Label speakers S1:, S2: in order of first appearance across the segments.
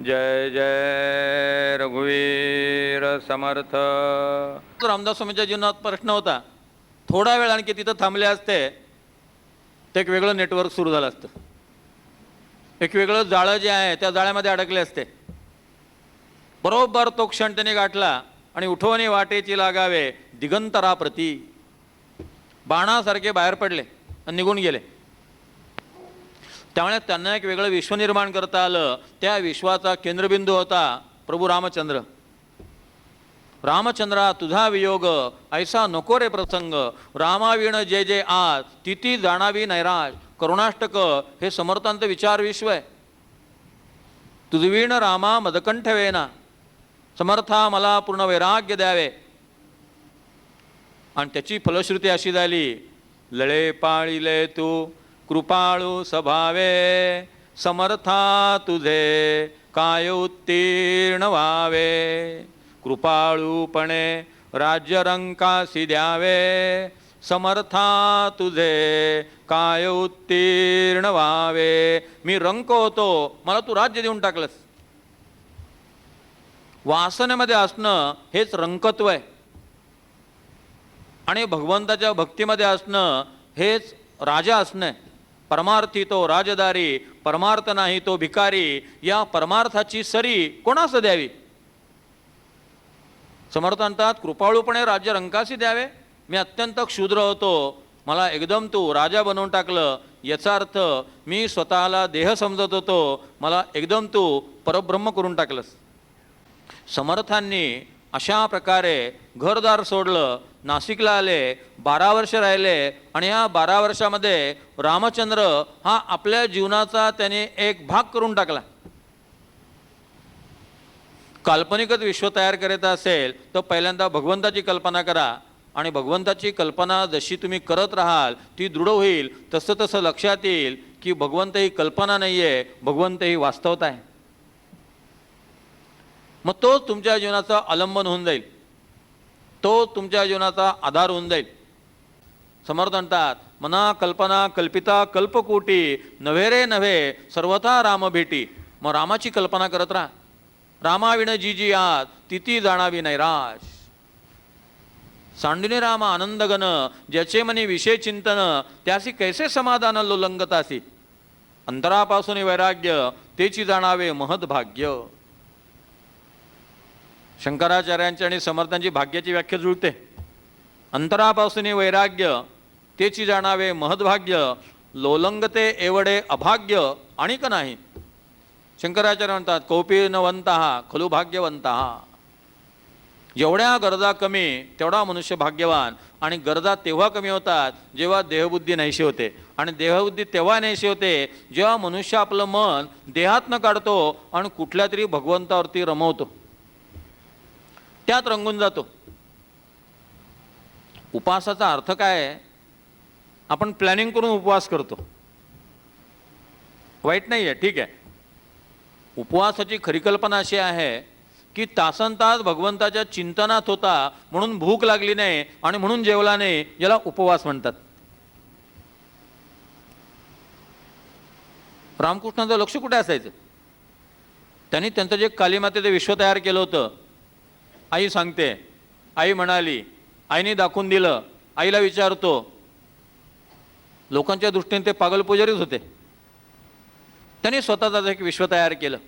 S1: जय जय रघुवीर समर्थ.
S2: रामदास स्वामींच्या जीवनात प्रश्न होता थोडा वेळ आणखी तिथं थांबले असते ते एक वेगळं नेटवर्क सुरू झालं असतं. एक वेगळं जाळं जे आहे त्या जाळ्यामध्ये अडकले असते. बरोबर तो क्षण त्याने गाठला आणि उठवणी वाटेची लागावे दिगंतराप्रती. बाणासारखे बाहेर पडले आणि निघून गेले. त्यामुळे त्यांना एक वेगळं विश्व निर्माण करता आलं. त्या विश्वाचा केंद्रबिंदू होता प्रभू रामचंद्र. रामचंद्रा तुझा वियोग ऐसा नको रे प्रसंग. रामाविण जे जे आज तिथी जाणावी नैराज करुणाष्टक हे समर्थांत विचार विश्व आहे. तुझवीण रामा मदकंठ वेना समर्था मला पूर्ण वैराग्य द्यावे. आणि त्याची फलश्रुती अशी झाली लळे पाळिले तू कृपाळू स्वभावे समर्था तुझे काय उत्तीर्ण व्हावे. कृपाळूपणे राज्यरंकाशी द्यावे समर्था तुझे काय उत्तीर्ण व्हावे. मी रंक होतो मला तू राज्य देऊन टाकलंस. वासनेमध्ये असणं हेच रंकत्व आहे. आणि भगवंताच्या भक्तीमध्ये असणं हेच राजा असणं आहे. परमार्थी तो राजदारी परमार्थ नाही तो भिकारी या परमार्थाची सरी कोणास द्यावी? समर्थ म्हणतात कृपाळूपणे राज्य रंकाशी द्यावे. मी अत्यंत क्षुद्र होतो. मला एकदम तू राजा बनवून टाकलं. याचा अर्थ मी स्वतःला देह समजत होतो. मला एकदम तू परब्रह्म करून टाकलंस. समर्थांनी अशा प्रकारे घरदार सोडलं. नाशिकला आले बारा वर्ष राहिले आणि या बारा वर्षामध्ये रामचंद्र हा आपल्या जीवनाचा त्याने एक भाग करून टाकला. काल्पनिकच विश्व तयार करायचं असेल तर पहिल्यांदा भगवंताची कल्पना करा. आणि भगवंताची कल्पना जशी तुम्ही करत राहाल ती दृढ होईल तसं तसं लक्षात येईल की भगवंत ही कल्पना नाही आहे भगवंत ही वास्तवता आहे. मग तोच तुमच्या जीवनाचा अवलंबन होऊन जाईल. तो तुमच्या जीवनाचा आधार होऊन जाईल. समर्थ म्हणतात मना कल्पना कल्पिता कल्पकोटी नव्हे रे नव्हे सर्वथा राम भेटी. मग रामाची कल्पना करत राहा. रामाविण जी जी आत तिथी जाणावी नैराश सांडुने राम आनंदगन ज्याचे मनी विषय चिंतन त्यासी कैसे समाधान लोलंगतासी? अंतरापासून वैराग्य तेची जाणावे महद भाग्य शंकराचार्यांची आणि समर्थांची भाग्याची व्याख्या जुळते. अंतरापासून वैराग्य तेची जाणावे महद्भाग्य लोलंगते एवढे अभाग्य आणि का नाही? शंकराचार्य म्हणतात कौपीनवंत खलु भाग्यवंत. जेवढ्या गरजा कमी तेवढा मनुष्य भाग्यवान. आणि गरजा तेव्हा कमी होतात जेव्हा देहबुद्धी नाहीशी होते. आणि देहबुद्धी तेव्हा नाहीशी होते जेव्हा मनुष्य आपलं मन देहातनं काढतो आणि कुठल्या तरी भगवंतावरती रमवतो. त्यात रंगून जातो. उपवासाचा अर्थ काय आहे? आपण प्लॅनिंग करून उपवास करतो. वाईट नाही आहे ठीक आहे. उपवासाची खरी कल्पना अशी आहे की तासन तास भगवंताच्या चिंतनात होता म्हणून भूक लागली नाही आणि म्हणून जेवला नाही याला उपवास म्हणतात. रामकृष्णाचं लक्ष कुठे असायचं? त्यांनी त्यांचं जे कालीमातेचं विश्व तयार केलं होतं आई सांगते. आई म्हणाली आईने दाखवून दिलं. आईला विचारतो. लोकांच्या दृष्टीने ते पागल पुजारीच होते. त्यांनी स्वतःचं एक विश्व तयार केलं.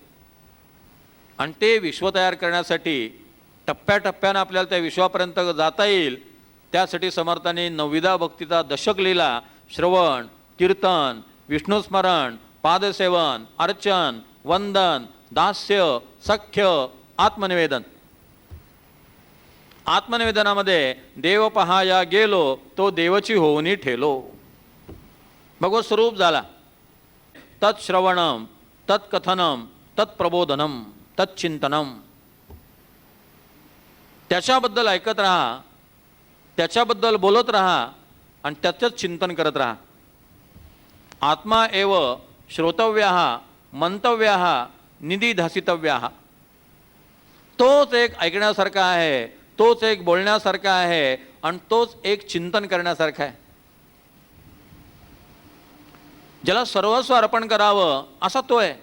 S2: आणि ते विश्व तयार करण्यासाठी टप्प्याटप्प्यानं आपल्याला त्या विश्वापर्यंत जाता येईल. त्यासाठी समर्थांनी नवविधा भक्तीचा दशक लिहिला. श्रवण कीर्तन विष्णुस्मरण पादसेवन अर्चन वंदन दास्य सख्य आत्मनिवेदन. आत्मनिवेदनामध्ये देव पहाया गेलो तो देवची होऊनी ठेलो. भगवत स्वरूप झाला. तत्श्रवणम तत्कथनम तत्प्रबोधनम तत्चिंतनम त्याच्याबद्दल ऐकत राहा त्याच्याबद्दल बोलत राहा आणि त्याचंच चिंतन करत राहा. आत्मा एव श्रोतव्या मंतव्या निधीधासितव्या. तोच एक ऐकण्यासारखा आहे तोच एक बोलण्यासारखा आहे आणि तोच एक चिंतन करण्यासारखा आहे. ज्याला सर्वस्व अर्पण करावं असा तो आहे.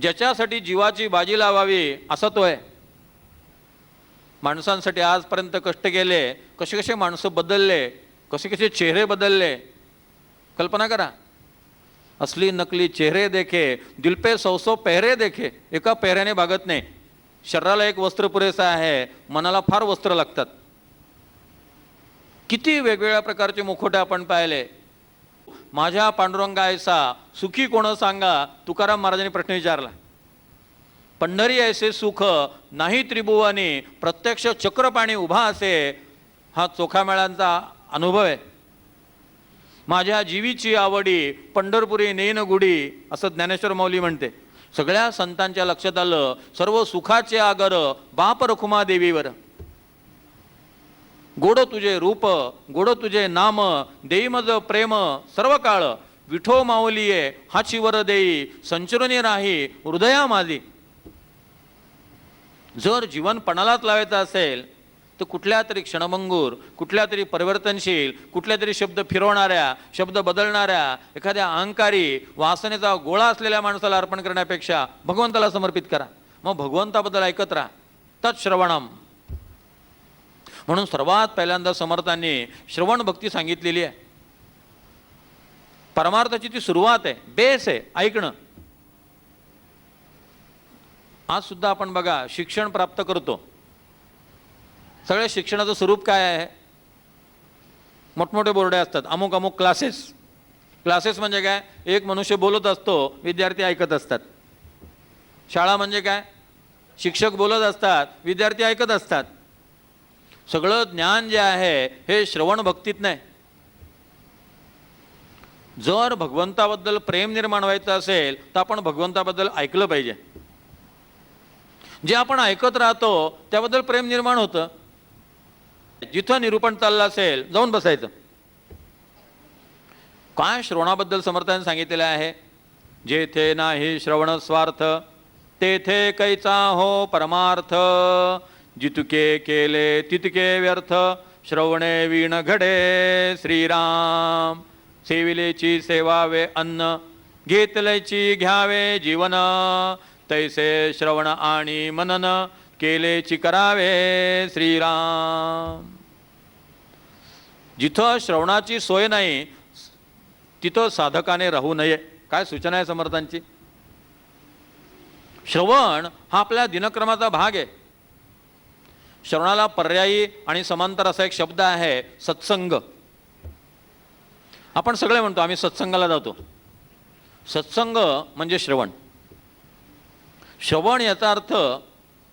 S2: ज्याच्यासाठी जीवाची बाजी लावावी असा तो आहे. माणसांसाठी आजपर्यंत कष्ट केले कसे कसे माणसं बदलले कसे कसे चेहरे बदलले कल्पना करा. असली नकली चेहरे देखे दिल पे सौ सौ पेहरे देखे एका पेहऱ्याने भागत नाही. शरीराला एक वस्त्र पुरेसं आहे मनाला फार वस्त्र लागतात. किती वेगवेगळ्या प्रकारचे मुखोटे आपण पाहिले. माझ्या पांडुरंगायसा सुखी कोण सांगा तुकाराम महाराजांनी प्रश्न विचारला. पंढरी ऐसे सुख नाही त्रिभुवानी प्रत्यक्ष चक्रपाणी उभा असे हा चोखामेळांचा अनुभव आहे. माझ्या जीवीची आवडी पंढरपुरी नेन गुडी असं ज्ञानेश्वर मौली म्हणते. सगळ्या संतांच्या लक्षात आलं सर्व सुखाचे आगर बाप रखुमा देवीवर. गोड तुझे रूप गोड तुझे नाम देई मज प्रेम सर्व काळ विठो माऊलीये हा चिवर देई संचरणी राही हृदया माझी. जर जीवन पणालाच लावायचं असेल तर कुठल्या तरी क्षणभंगूर कुठल्या तरी परिवर्तनशील कुठल्या तरी शब्द फिरवणाऱ्या शब्द बदलणाऱ्या एखाद्या अहंकारी वासनेचा गोळा असलेल्या माणसाला अर्पण करण्यापेक्षा भगवंताला समर्पित करा. मग भगवंताबद्दल ऐकत राहा. तत्श्रवणम म्हणून सर्वात पहिल्यांदा समर्थांनी श्रवण भक्ती सांगितलेली आहे. परमार्थाची ती सुरुवात आहे. बेस आहे. ऐकणं. आज सुद्धा आपण बघा शिक्षण प्राप्त करतो. सगळ्या शिक्षणाचं स्वरूप काय आहे? मोठमोठे बोर्डे असतात अमुक अमुक क्लासेस क्लासेस म्हणजे काय? एक मनुष्य बोलत असतो विद्यार्थी ऐकत असतात. शाळा म्हणजे काय? शिक्षक बोलत असतात विद्यार्थी ऐकत असतात. सगळं ज्ञान जे आहे हे श्रवण भक्तीत नाही. जर भगवंताबद्दल प्रेम निर्माण व्हायचं असेल तर आपण भगवंताबद्दल ऐकलं पाहिजे. जे आपण ऐकत राहतो त्याबद्दल प्रेम निर्माण होतं. जिथं निरूपण चाललं असेल जाऊन बसायचं. काय श्रवणाबद्दल समर्थाने सांगितलेलं आहे? जेथे नाही श्रवण स्वार्थ तेथे कैचा हो परमार्थ. जितके केले तितके व्यर्थ श्रवणे वीण घडे श्रीराम. सेविलेची सेवावे अन्न घेतल्याची घ्यावे जीवन. तैसे श्रवण आणि मनन केलेची करावे श्रीराम. जिथं श्रवणाची सोय नाही तिथं साधकाने राहू नये. काय सूचना आहे समर्थांची? श्रवण हा आपल्या दिनक्रमाचा भाग आहे. श्रवणाला पर्यायी आणि समांतर असा एक शब्द आहे सत्संग. आपण सगळे म्हणतो आम्ही सत्संगाला जातो. सत्संग म्हणजे श्रवण. श्रवण याचा अर्थ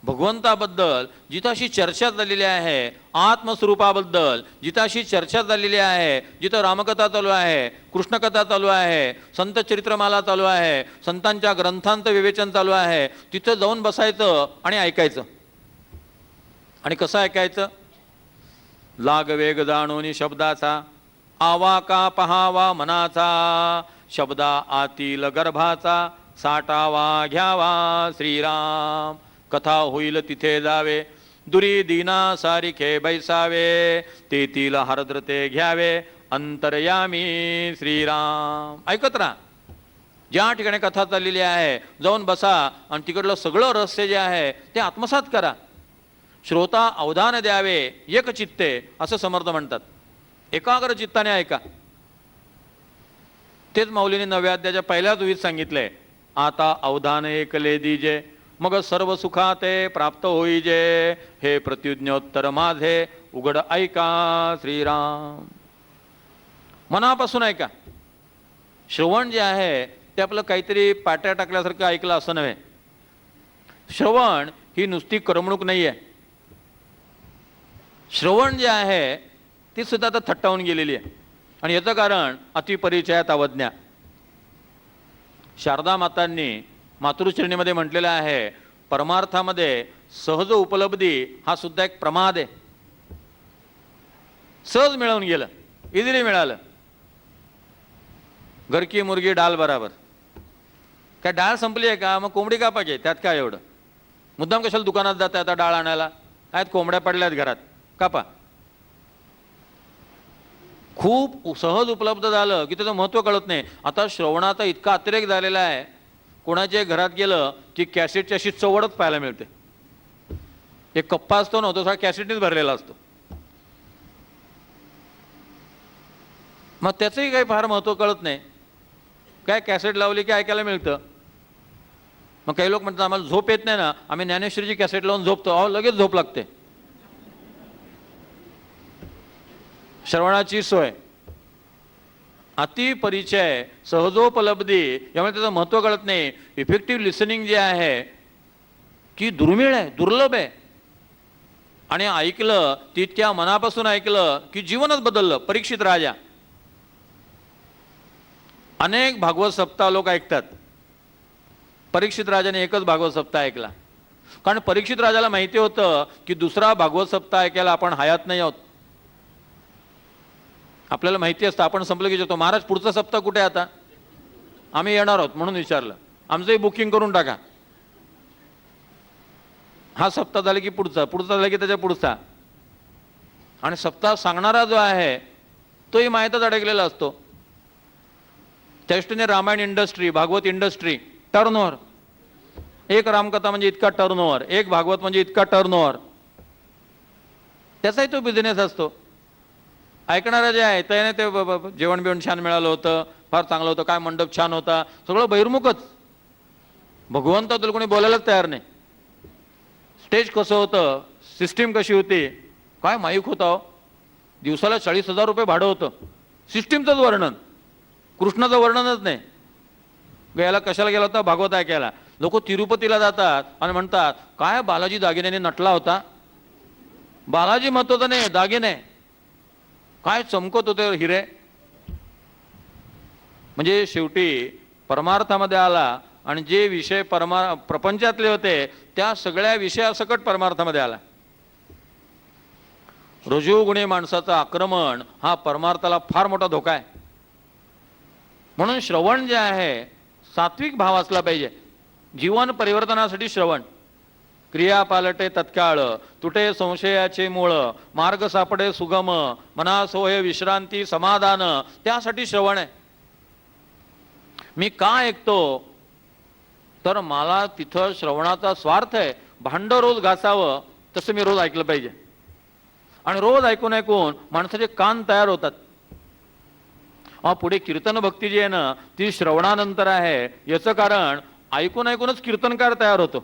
S2: भगवंताबद्दल जिथं अशी चर्चा झालेली आहे आत्मस्वरूपाबद्दल जिथं अशी चर्चा झालेली आहे जिथं रामकथा चालू आहे कृष्णकथा चालू आहे संत चरित्रमाला चालू आहे संतांच्या ग्रंथांचं विवेचन चालू आहे तिथं जाऊन बसायचं आणि ऐकायचं. आणि कसं ऐकायचं? लाग वेग जाणून शब्दाचा आवा का पहावा मनाचा शब्दा आतील गर्भाचा साठावा घ्यावा श्रीराम. कथा होईल तिथे जावे. दुरी दीना सारिखे बैसावे. तेथील हरद्रते घ्यावे. अंतरयामी श्रीराम. ऐकत राहा. ज्या ठिकाणी कथा चाललेली आहे जाऊन बसा आणि तिकडलं सगळं रहस्य जे आहे ते आत्मसात करा. श्रोता अवधान द्यावे एक चित्ते असं समर्थ म्हणतात. एकाग्र चित्ताने ऐका. तेच माऊलीने नव्या अध्याच्या पहिल्याच विध सांगितलंय. आता अवधान एकले दीजे मग सर्व सुखा ते प्राप्त होईजे हे प्रतिज्ञोत्तर माझे. उघड ऐका श्रीराम. मनापासून ऐका. श्रवण जे आहे ते आपलं काहीतरी पाट्या टाकल्यासारखं ऐकलं असं नव्हे. श्रवण ही नुसती करमणूक नाही आहे श्रवण जे आहे ती सुद्धा आता थट्टावून गेलेली आहे. आणि याचं कारण अतिपरिचयात अवज्ञा. शारदा मातांनी मातृश्रेणीमध्ये म्हटलेलं आहे परमार्थामध्ये सहज उपलब्धी हा सुद्धा एक प्रमाद आहे. सहज मिळवून गेलं इझिली मिळालं. घरकी मुर्गी डाल बराबर. काय डाळ संपली आहे का? मग कोंबडी का पाहिजे त्यात काय एवढं? मुद्दाम कशाला दुकानात जात आता डाळ आणायला? आहेत कोंबड्या पडल्यात घरात. कापा. खूप सहज उपलब्ध झालं की त्याचं महत्त्व कळत नाही. आता श्रवणाचा इतका अतिरेक झालेला आहे कोणाच्या घरात गेलं की कॅसेटची अशी चवडच पाहायला मिळते. एक कप्पा असतो ना तो सगळा कॅसेटनेच भरलेला असतो. मग त्याचंही काही फार महत्त्व कळत नाही. काय कॅसेट लावली की ऐकायला मिळतं? मग काही लोक म्हणतात आम्हाला झोप येत नाही ना आम्ही ज्ञानेश्वरीची कॅसेट लावून झोपतो. अहो लगेच झोप लागते. श्रवणाची सोय. अति परिचय सहजोपलब्धी यामुळे त्याचं महत्त्व कळत नाही. इफेक्टिव्ह लिसनिंग जे आहे की दुर्मिळ आहे दुर्लभ आहे. आणि ऐकलं तितक्या मनापासून ऐकलं की जीवनच बदललं परीक्षित राजा. अनेक भागवत सप्ताह लोक ऐकतात. परीक्षित राजाने एकच भागवत सप्ताह ऐकला. कारण परीक्षित राजाला माहिती होतं की दुसरा भागवत सप्ताह ऐकायला आपण हयात नाही आहोत. आपल्याला माहिती असतं आपण संपलं की जातो महाराज पुढचा सप्ताह कुठे आता? आम्ही येणार आहोत म्हणून विचारलं. आमचंही बुकिंग करून टाका. हा सप्ताह झाला की पुढचा पुढचा झाला की त्याच्या पुढचा. आणि सप्ताह सांगणारा जो आहे तोही माहीतच अडकलेला असतो. त्याष्टीने Ramayana industry Bhagwat industry turnover एक रामकथा म्हणजे इतका टर्नओव्हर एक भागवत म्हणजे इतका टर्नओव्हर त्याचाही तो बिझनेस असतो. ऐकणारा जे आहे त्याने ते जेवण बिवण छान मिळालं होतं फार चांगलं होतं काय मंडप छान होता सगळं बहिर्मुखच. भगवंताबद्दल कोणी बोलायलाच तयार नाही. स्टेज कसं होतं सिस्टीम कशी होती काय माईक होता हो? दिवसाला चाळीस हजार रुपये भाडं होतं. सिस्टीमचंच वर्णन. कृष्णाचं वर्णनच नाही. गेला कशाला गेला होता? भागवत ऐकायला. लोक तिरुपतीला जातात आणि म्हणतात काय बालाजी दागिन्याने नटला होता? बालाजी महत्त्वाचा नाही दागिने. काय चमकत होते हिरे? म्हणजे शेवटी परमार्थामध्ये आला आणि जे विषय परमा प्रपंचातले होते त्या सगळ्या विषयासकट परमार्थामध्ये आला. रजोगुणी माणसाचं आक्रमण हा परमार्थाला फार मोठा धोका आहे. म्हणून श्रवण जे आहे सात्विक भाव असला पाहिजे. जीवन परिवर्तनासाठी श्रवण. क्रिया पालटे तत्काळ तुटे संशयाचे मूळ मार्ग सापडे सुगम मना सोहे विश्रांती समाधान त्यासाठी श्रवण आहे. मी का ऐकतो? तर मला तिथं श्रवणाचा स्वार्थ आहे. भांड रोज घासावं तसं मी रोज ऐकलं पाहिजे. आणि रोज ऐकून ऐकून माणसाचे कान तयार होतात. पुढे कीर्तन भक्ती जी आहे ना ती श्रवणानंतर आहे. याचं कारण ऐकून ऐकूनच कीर्तनकार तयार होतो.